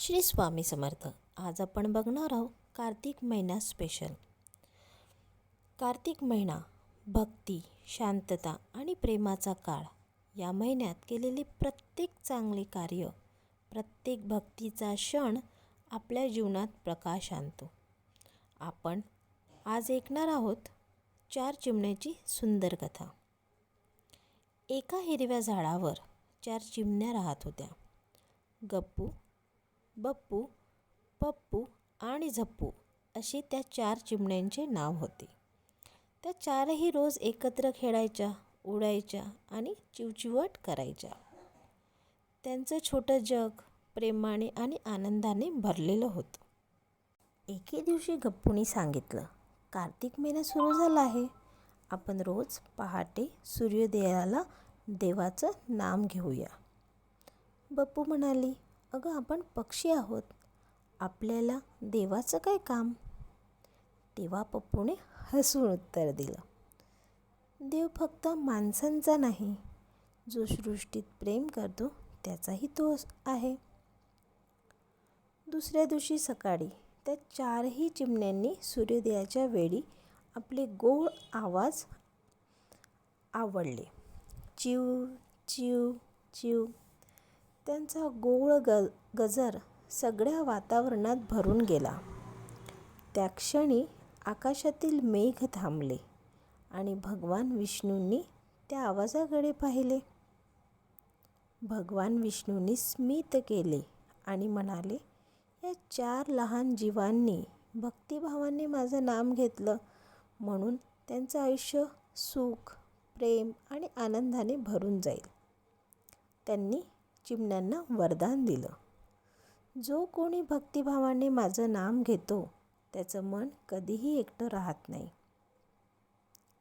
श्री स्वामी समर्थ. आज आपण बघणार आहोत कार्तिक महिना स्पेशल कार्तिक महिना भक्ती शांतता आणि प्रेमाचा काळ. या महिन्यात केलेले प्रत्येक चांगले कार्य प्रत्येक भक्तीचा क्षण आपल्या जीवनात प्रकाश आणतो. आपण आज ऐकणार आहोत चार चिमण्याची सुंदर कथा. एका हिरव्या झाडावर चार चिमण्या राहत होत्या. गप्पू बप्पू पप्पू आणि झप्पू अशी त्या चार चिमण्यांचे नाव होते. त्या चारही रोज एकत्र खेळायच्या उडायच्या आणि चिवचिवट करायच्या. त्यांचं छोटं जग प्रेमाने आणि आनंदाने भरलेलं होतं. एके दिवशी गप्पूने सांगितलं कार्तिक महिना सुरू झाला आहे. आपण रोज पहाटे सूर्योदयाला देवाचं नाम घेऊया. बप्पू म्हणाली अगं आपण पक्षी आहोत. आपल्याला देवाचं काय काम? तेव्हा पप्पूने हसून उत्तर दिलं. देव फक्त माणसांचा नाही जो सृष्टीत प्रेम करतो त्याचाही तो आहे. दुसऱ्या दिवशी सकाळी त्या चारही चिमण्यांनी सूर्योदयाच्या वेळी आपले गोळ आवाज आवडले. चिव चिव चिव. त्यांचा गोळ ग गजर सगळ्या वातावरणात भरून गेला. त्या क्षणी आकाशातील मेघ थांबले आणि भगवान विष्णूंनी त्या आवाजाकडे पाहिले. भगवान विष्णूंनी स्मित केले आणि म्हणाले या चार लहान जीवांनी भक्तिभावाने माझं नाम घेतलं. म्हणून त्यांचं आयुष्य सुख प्रेम आणि आनंदाने भरून जाईल. त्यांनी चिमण्यांना वरदान दिलं. जो कोणी भक्तिभावाने माझं नाम घेतो त्याचं मन कधीही एकटं राहत नाही.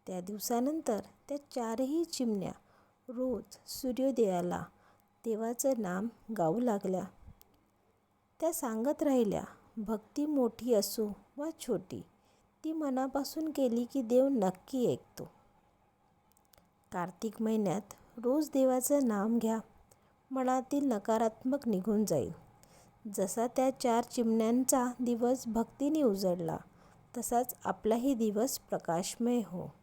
त्या दिवसानंतर त्या चारही चिमण्या रोज सूर्योदयाला देवाचं नाम गाऊ लागल्या. त्या सांगत राहिल्या भक्ती मोठी असो वा छोटी ती मनापासून केली की देव नक्की ऐकतो. कार्तिक महिन्यात रोज देवाचं नाम घ्या मनातील नकारात्मक निघून जाईल. जसा त्या चार चिमण्यांचा दिवस भक्तीने उजळला तसाच आपलाही दिवस प्रकाशमय हो.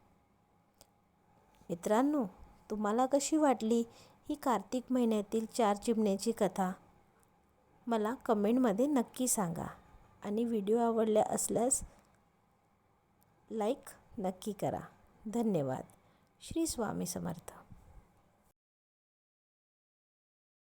मित्रांनो तुम्हाला कशी वाटली ही कार्तिक महिन्यातील चार चिमण्याची कथा? मला कमेंटमध्ये नक्की सांगा. आणि व्हिडिओ आवडल्या असल्यास लाईक नक्की करा. धन्यवाद. श्री स्वामी समर्थ.